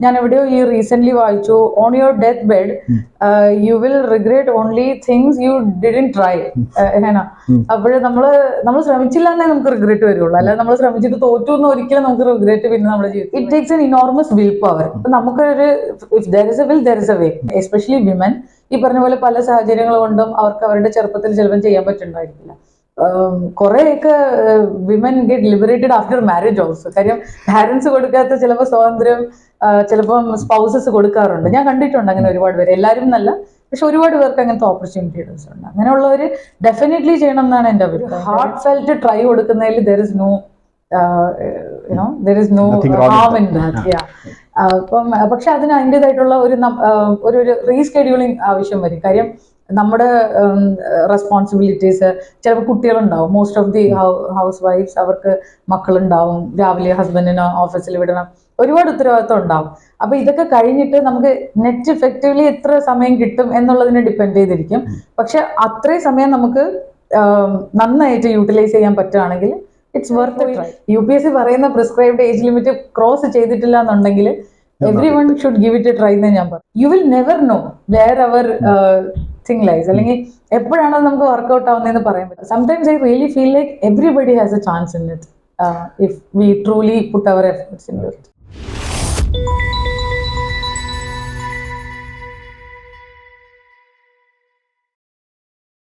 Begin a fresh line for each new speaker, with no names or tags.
ഞാൻ എവിടെയോ ഈ റീസെന്റ് വായിച്ചു on your death bed you will regret only things you didn't try Hena അപ്പോഴ് നമ്മൾ നമ്മൾ ശ്രമിച്ചില്ല എന്നേ നമുക്ക് റിഗ്രറ്റ് വരുള്ളൂ. അല്ലാതെ നമ്മൾ ശ്രമിച്ചിട്ട് തോറ്റു എന്ന് ഒരിക്കലും നമുക്ക് റിഗ്രറ്റ് പിന്നെ നമ്മുടെ ജീവിതം it takes an enormous will power നമുക്കൊരു if there is a will there is a way especially women ഈ പറഞ്ഞ പോലെ പല സാഹചര്യങ്ങൾ കൊണ്ടും അവർക്ക് അവരുടെ ചെറുപ്പത്തിൽ ചിലപ്പോൾ ചെയ്യാൻ പറ്റുന്നുണ്ടായിരിക്കില്ല. കുറേയൊക്കെ women get liberated after marriage also കാര്യം പാരന്റ്സ് കൊടുക്കാത്ത ചിലപ്പോൾ സ്വാതന്ത്ര്യം ചിലപ്പം സ്പൗസസ് കൊടുക്കാറുണ്ട്. ഞാൻ കണ്ടിട്ടുണ്ട് അങ്ങനെ ഒരുപാട് പേര്. എല്ലാവരും നല്ല പക്ഷെ ഒരുപാട് പേർക്ക് അങ്ങനത്തെ ഓപ്പർച്യൂണിറ്റീസ് ഉണ്ട്. അങ്ങനെയുള്ളവർ ഡെഫിനറ്റ്ലി ചെയ്യണം എന്നാണ് എന്റെ അഭിപ്രായം. ഹാർട്ട് ഫെൽറ്റ് ട്രൈ കൊടുക്കുന്നതിൽ there is no you know there is no harm in that yeah അപ്പം പക്ഷെ അതിന് അതിന്റെതായിട്ടുള്ള ഒരു ഒരു റീസ്കെഡ്യൂളിംഗ് റീസ്കെഡ്യൂളിങ് ആവശ്യം വരും. കാര്യം നമ്മുടെ റെസ്പോൺസിബിലിറ്റീസ് ചിലപ്പോൾ കുട്ടികളുണ്ടാവും. Most of the house wifes അവർക്ക് മക്കളുണ്ടാവും. രാവിലെ ഹസ്ബൻഡിന് ഓഫീസിൽ വിടണം. ഒരുപാട് ഉത്തരവാദിത്വം ഉണ്ടാവും. അപ്പൊ ഇതൊക്കെ കഴിഞ്ഞിട്ട് നമുക്ക് നെറ്റ് ഇഫക്റ്റീവ്ലി എത്ര സമയം കിട്ടും എന്നുള്ളതിനെ ഡിപ്പെൻഡ് ചെയ്തിരിക്കും. പക്ഷെ അത്രയും സമയം നമുക്ക് നന്നായിട്ട് യൂട്ടിലൈസ് ചെയ്യാൻ പറ്റുകയാണെങ്കിൽ it's worth U P S C പറയുന്ന പ്രിസ്ക്രൈബ്ഡ് ഏജ് ലിമിറ്റ് ക്രോസ് ചെയ്തിട്ടില്ല എന്നുണ്ടെങ്കിൽ every one should give it try എന്ന് ഞാൻ പറഞ്ഞു you will never know where our thing lies അല്ലെങ്കിൽ എപ്പോഴാണ് നമുക്ക് വർക്ക്ഔട്ട് ആവുന്നതെന്ന് പറയാൻ പറ്റും. Sometimes I really feel like everybody has a chance in it if we truly put our efforts in it